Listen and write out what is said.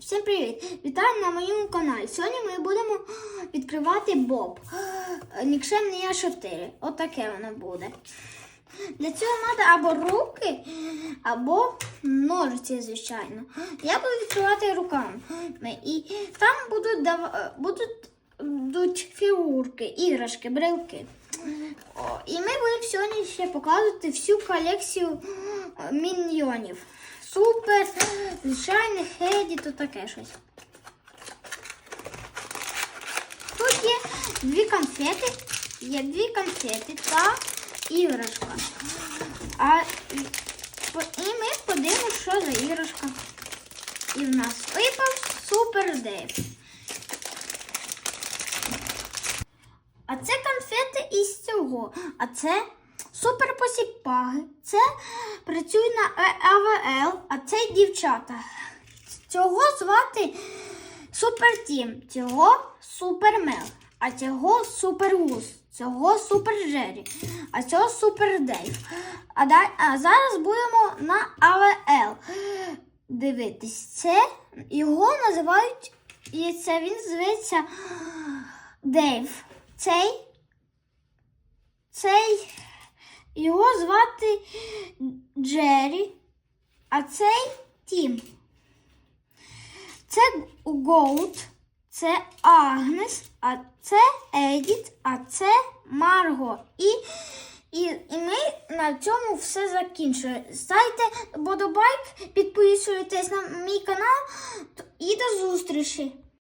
Всім привіт! Вітаю на моєму каналі. Сьогодні ми будемо відкривати Боб. Нікчемний А4. Отаке воно буде. Для цього треба або руки, або ножиці, звичайно. Я буду відкривати руками. І там будуть, дав... будуть, фігурки, іграшки, брелки. О, і ми будемо сьогодні ще показувати всю колекцію е, міньйонів. Супер, звичайних хеді, то таке щось. Тут є дві конфети, є дві конфети та іграшка. А, і ми подивимося, що за іграшка. І в нас випав супер Дейв. А це конфети із цього. А це супер посіпаги. Це працює на Е- АВЛ, а це дівчата. Цього звати Супер Тім, цього Супермел, а цього Супергус, цього Супер Джері, а цього Супер Дейв. А, а зараз будемо на АВЛ дивитись. Це його називають, і це він зветься Дейв. Цей, цей його звати Джері, а цей Тім. Це Гоут, це Агнес, а це Едіт, а це Марго. І, і, і ми на цьому все закінчуємо. Ставте подобайк, підписуйтесь на мій канал і до зустрічі!